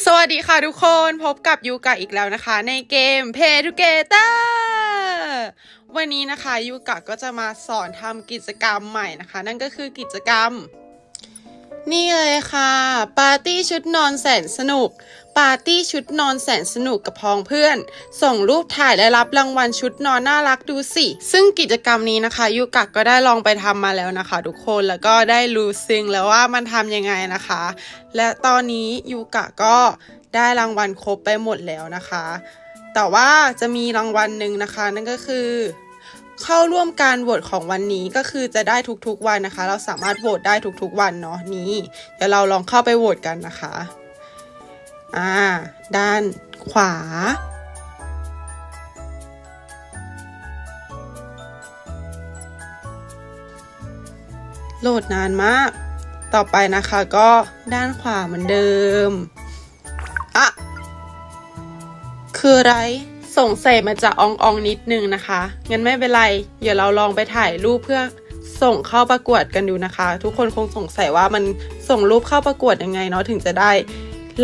สวัสดีค่ะทุกคนพบกับยูกะอีกแล้วนะคะ ในเกม Pay Together วันนี้นะคะยูกะก็จะมาสอนทำกิจกรรมใหม่นะคะ นั่นก็คือกิจกรรม นี่เลยค่ะ ปาร์ตี้ชุดนอนแสนสนุก ปาร์ตี้ชุดนอนแสนสนุกกับพ้องเพื่อน ส่งรูปถ่ายและรับรางวัลชุดนอนน่ารักดูสิ ซึ่งกิจกรรมนี้นะคะยูกะก็ได้ลองไปทำมาแล้วนะคะ ทุกคนแล้วก็ได้รู้ซึ้งแล้วว่ามันทำยังไงนะคะ และตอนนี้ยูกะก็ได้รางวัลครบไปหมดแล้วนะคะ แต่ว่าจะมีรางวัลหนึ่งนะคะ นั่นก็คือเข้าร่วมการโหวตของวันนี้ก็คือจะได้ทุกๆวันนะคะ เราสามารถโหวตได้ทุกๆวันเนาะนี้เดี๋ยวเราลองเข้าไปโหวตกันนะคะ อ่า ด้านขวา โหลดนานมาก ต่อไปนะคะก็ด้านขวาเหมือนเดิมอะคือไรสงสัยมันจะอองอองๆนิดนึงนะคะ งั้นไม่เป็นไร เดี๋ยวเราลองไปถ่ายรูปเพื่อส่งเข้าประกวดกันดูนะคะ ทุกคนคงสงสัยว่ามันส่งรูปเข้าประกวดยังไงเนาะถึงจะได้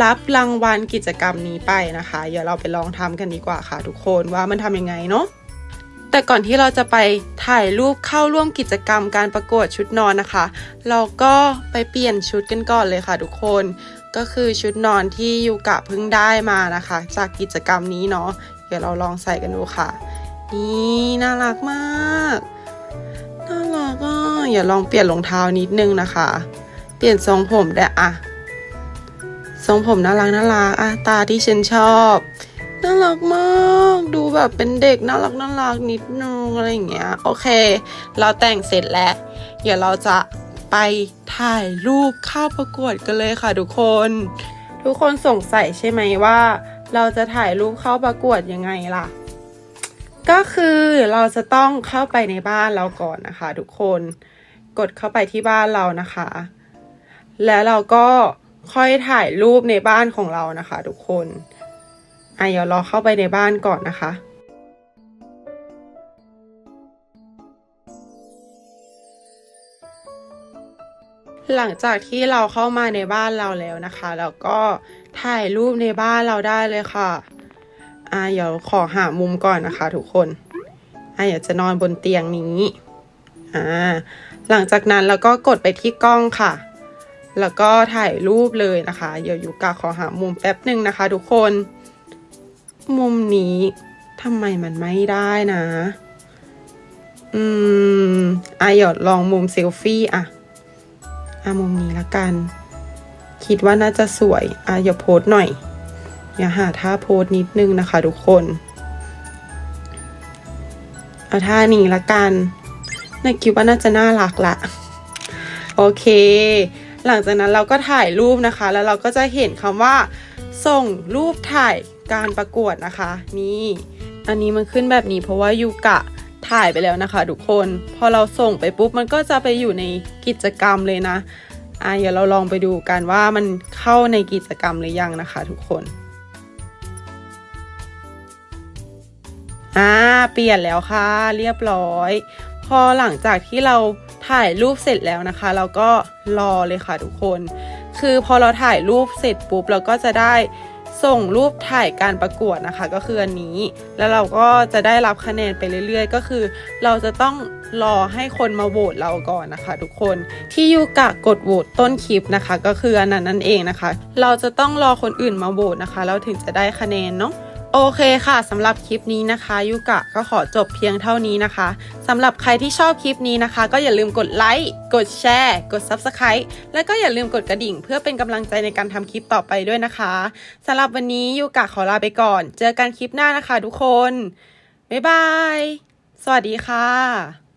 รับรางวัลกิจกรรมนี้ไปนะคะ เดี๋ยวเราไปลองทำกันดีกว่าค่ะ ทุกคนว่ามันทำยังไงเนาะแต่ก่อนที่เราจะไปถ่ายรูปเข้าร่วมกิจกรรมการประกวดชุดนอนนะคะ เราก็ไปเปลี่ยนชุดกันก่อนเลยค่ะ ทุกคนก็คือชุดนอนที่ยูกะเพิ่งได้มานะคะ จากกิจกรรมนี้เนาะเดี๋ยวเราลองใส่กันดูค่ะ นี่น่ารักมากน่ารักอะอย่าลองเปลี่ยนรองเท้านิดนึงนะคะ เปลี่ยนทรงผมได้วยอะ ทรงผมน่ารักน่ารักอะตาที่ฉันชอบน่ารักมาก ดูแบบเป็นเด็กน่ารักน่ารักนิดนึงอะไรอย่างเงี้ย โอเค เราแต่งเสร็จแล้ว เดี๋ยวเราจะไปถ่ายรูปเข้าประกวดกันเลยค่ะทุกคน ทุกคนสงสัยใช่ไหมว่า เราจะถ่ายรูปเข้าประกวดยังไงล่ะ ก็คือเราจะต้องเข้าไปในบ้านเราก่อนนะคะ ทุกคน กดเข้าไปที่บ้านเรานะคะ แล้วเราก็ ค่อยถ่ายรูปในบ้านของเรานะคะ ทุกคนอะเดี๋ยวเราเข้าไปในบ้านก่อนนะคะหลังจากที่เราเข้ามาในบ้านเราแล้วนะคะ แล้วก็ถ่ายรูปในบ้านเราได้เลยค่ะอะเดี๋ยวขอหามุมก่อนนะคะ ทุกคนอะเดี๋ยวจะนอนบนเตียงนี้อ่าหลังจากนั้นเราก็กดไปที่กล้องค่ะ แล้วก็ถ่ายรูปเลยนะคะ เดี๋ยวยูกาขอหามุมแป๊บหนึ่งนะคะ ทุกคน มุมนี้ทำไมมันไม่ได้นะ อืมอะเดี๋ยวลองมุมเซลฟี่อะอะมุมนี้ละกัน คิดว่าน่าจะสวยอะอย่าโพสหน่อย อย่าหาท่าโพสนิดนึงนะคะ ทุกคนเอาท่านี้ละกันน่าคิดว่าน่าจะน่ารักละ โอเค หลังจากนั้นเราก็ถ่ายรูปนะคะ แล้วเราก็จะเห็นคำว่า ส่งรูปถ่ายการประกวดนะคะ นี่อันนี้มันขึ้นแบบนี้เพราะว่ายูกะถ่ายไปแล้วนะคะ ทุกคน พอเราส่งไปปุ๊บมันก็จะไปอยู่ในกิจกรรมเลยนะอะเดี๋ยวเราลองไปดูกันว่ามันเข้าในกิจกรรมหรือยังนะคะ ทุกคนอ่าเปลี่ยนแล้วค่ะ เรียบร้อย พอหลังจากที่เรา ถ่ายรูปเสร็จแล้วนะคะเราก็รอเลยค่ะทุกคน คือพอเราถ่ายรูปเสร็จปุ๊บเราก็จะได้ส่งรูปถ่ายการประกวดนะคะ ก็คืออันนี้ แล้วเราก็จะได้รับคะแนนไปเรื่อย ๆ ก็คือ เราจะต้องรอให้คนมาโหวตเราก่อนนะคะ ทุกคนที่ยูกะกดโหวตต้นคลิปนะคะ ก็คืออันนั้นนั่นเองนะคะ เราจะต้องรอคนอื่นมาโหวตนะคะ เราถึงจะได้คะแนนเนาะ โอเคค่ะสำหรับคลิปนี้นะคะยูกะก็ขอจบเพียงเท่านี้นะคะสำหรับใครที่ชอบคลิปนี้นะคะ ก็อย่าลืมกดไลค์กดแชร์ กด Subscribe และก็อย่าลืมกดกระดิ่ง เพื่อเป็นกำลังใจในการทำคลิปต่อไปด้วยนะคะสำหรับวันนี้ยูกะขอลาไปก่อน เจอกันคลิปหน้านะคะทุกคน บ๊ายบาย สวัสดีค่ะ